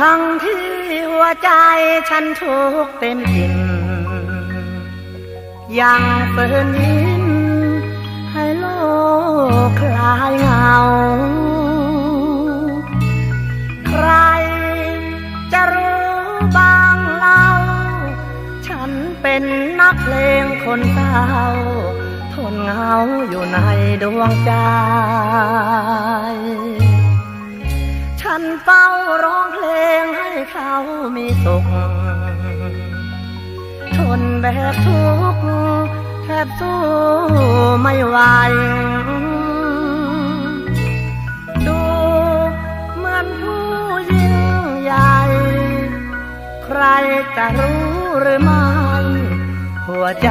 ทั้งที่หัวใจฉันทุกเต็มอิ่มยังเฟินยินให้โลกคลายเหงา ใครจะรู้บ้างเล่า ฉันเป็นนักเพลงคนเศร้าทนเหงาอยู่ในดวงใจ มีสุข ทนแบบทุกข์แทบสู้ไม่ไหวดูเหมือนผู้ยิ่งใหญ่ ใครจะรู้หรือไม่ หัวใจ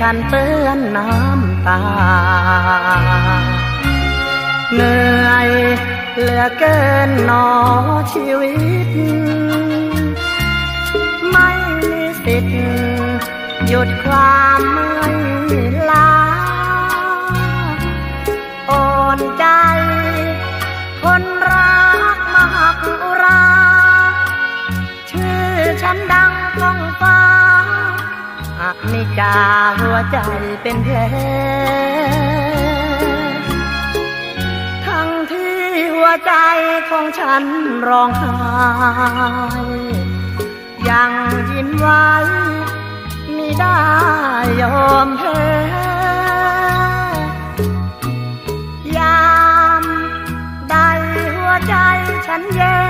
ฉันเปื้อนน้ำตา เหนื่อยเหลือเกินหนอชีวิต หยุดความเมื่อยล้าอ่อนใจ คนรักมากอุรา ชื่อฉันดังกองฟ้าอันิจาหัวใจเป็นแผลทั้งที่หัวใจของฉันร้องไห้ยังยิ้มไว้ มิได้ยอมแพ้ยามใดหัวใจฉันแย่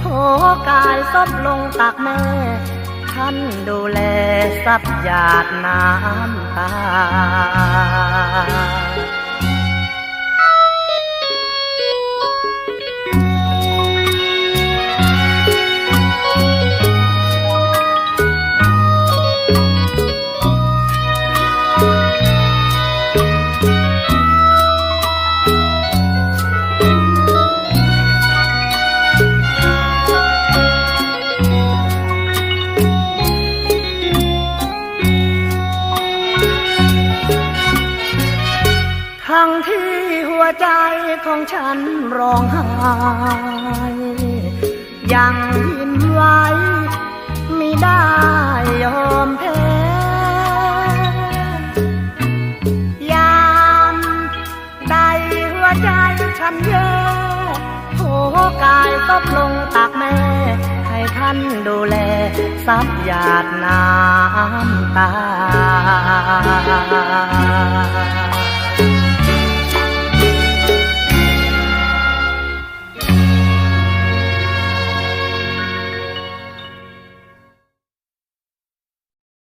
โผกายซบลงตักแม่ท่านดูแลซับหยาดน้ำตา วใจของฉันร้องไห้ยังยิ้มไว้ไมิได้ยอมแพ้ยามใดหัวใจฉันแย่โผกายตบลงตักแม่ ให้ท่านดูแลซับหยาดน้ำตา